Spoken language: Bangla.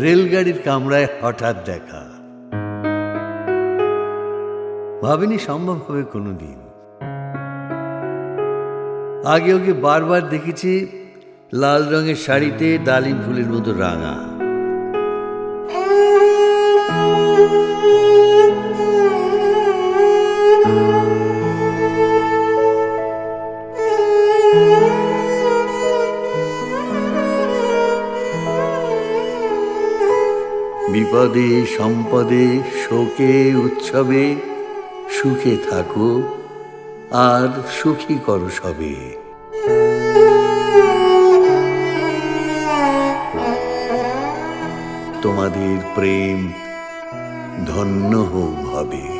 রেলগাড়ির কামরায় হঠাৎ দেখা। ভাবিনি সম্ভব হবে কোনোদিন। আগে ওকে বারবার দেখেছি লাল রঙের শাড়িতে ডালিম ফুলের মতো রাঙা। বিপদে, সম্পদে, শোকে, উৎসবে সুখে থাকো আর সুখী করো সবে। তোমাদের প্রেম ধন্য হোক হবে